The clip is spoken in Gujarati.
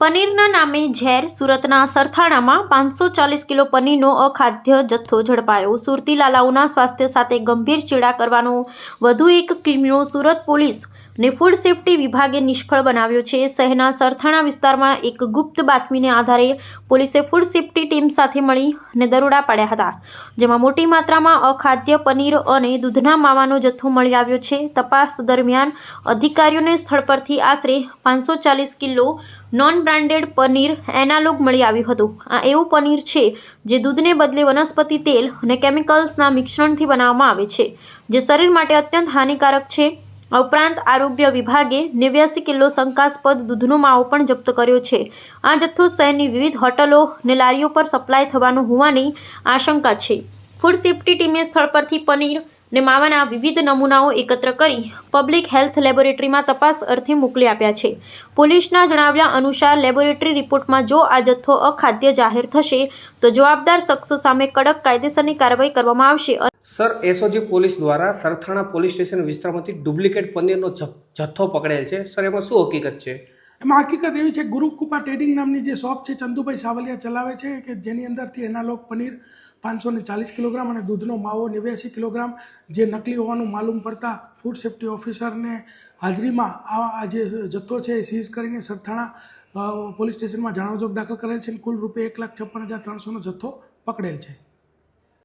પનીરના નામે ઝેર સુરતના સરથાણામાં પાંચસો ચાલીસ કિલો પનીરનો અખાદ્ય જથ્થો ઝડપાયો. સુરતી લાલાઓના સ્વાસ્થ્ય સાથે ગંભીર ચેડા કરવાનો વધુ એક ક્રિમિનો સુરત પોલીસ ને ફૂડ સેફ્ટી વિભાગે નિષ્ફળ બનાવ્યો છે. શહેરના સરથાણા વિસ્તારમાં એક ગુપ્ત બાતમીને આધારે પોલીસે ફૂડ સેફ્ટી ટીમ સાથે મળીને દરોડા પાડ્યા હતા, જેમાં મોટી માત્રામાં અખાદ્ય પનીર અને દૂધના માવાનો જથ્થો મળી આવ્યો છે. તપાસ દરમિયાન અધિકારીઓને સ્થળ પરથી આશરે પાંચસો ચાલીસ kilo non branded paneer analogue મળી આવ્યું હતું. આ એવું પનીર છે જે દૂધને બદલે વનસ્પતિ તેલ અને કેમિકલ્સના મિશ્રણથી બનાવવામાં આવે છે, જે શરીર માટે અત્યંત હાનિકારક છે. આ ઉપરાંત આરોગ્ય વિભાગે નેવ્યાસી કિલો શંકાસ્પદ દૂધનો માવો પણ જપ્ત કર્યો છે. આ જથ્થો શહેરની વિવિધ હોટલો ને લારીઓ પર સપ્લાય થવાનો હોવાની આશંકા છે. ફૂડ સેફ્ટી ટીમે સ્થળ પરથી પનીર ને માવાના વિવિધ નમૂનાઓ એકત્ર કરી પબ્લિક હેલ્થ લેબોરેટરીમાં તપાસ અર્થે મોકલી આપ્યા છે. પોલીસના જણાવ્યા અનુસાર લેબોરેટરી રિપોર્ટમાં જો આ જથ્થો અખાદ્ય જાહેર થશે, તો જવાબદાર શખ્સો સામે કડક કાયદેસરની કાર્યવાહી કરવામાં આવશે સર, એસઓજી પોલીસ દ્વારા સરથાણા પોલીસ સ્ટેશન વિસ્તારમાંથી ડુપ્લિકેટ પનીરનો જથ્થો પકડેલ છે. સર, એમાં શું હકીકત છે? એમાં હકીકત એવી છે ગુરુકૃપા ટ્રેડિંગ નામની જે શોપ છે, ચંદુભાઈ સાવલિયા ચલાવે છે, કે જેની અંદરથી એના લોક પનીર પાંચસો ને ચાલીસ કિલોગ્રામ અને દૂધનો માવો નેવ્યાસી કિલોગ્રામ, જે નકલી હોવાનું માલુમ પડતા ફૂડ સેફ્ટી ઓફિસરને હાજરીમાં આ જે જથ્થો છે એ સીઝ કરીને સરથાણા પોલીસ સ્ટેશનમાં જાણવજોગ દાખલ કરેલ છે કુલ રૂપે એક લાખ છપ્પન હજાર ત્રણસોનો જથ્થો પકડેલ છે.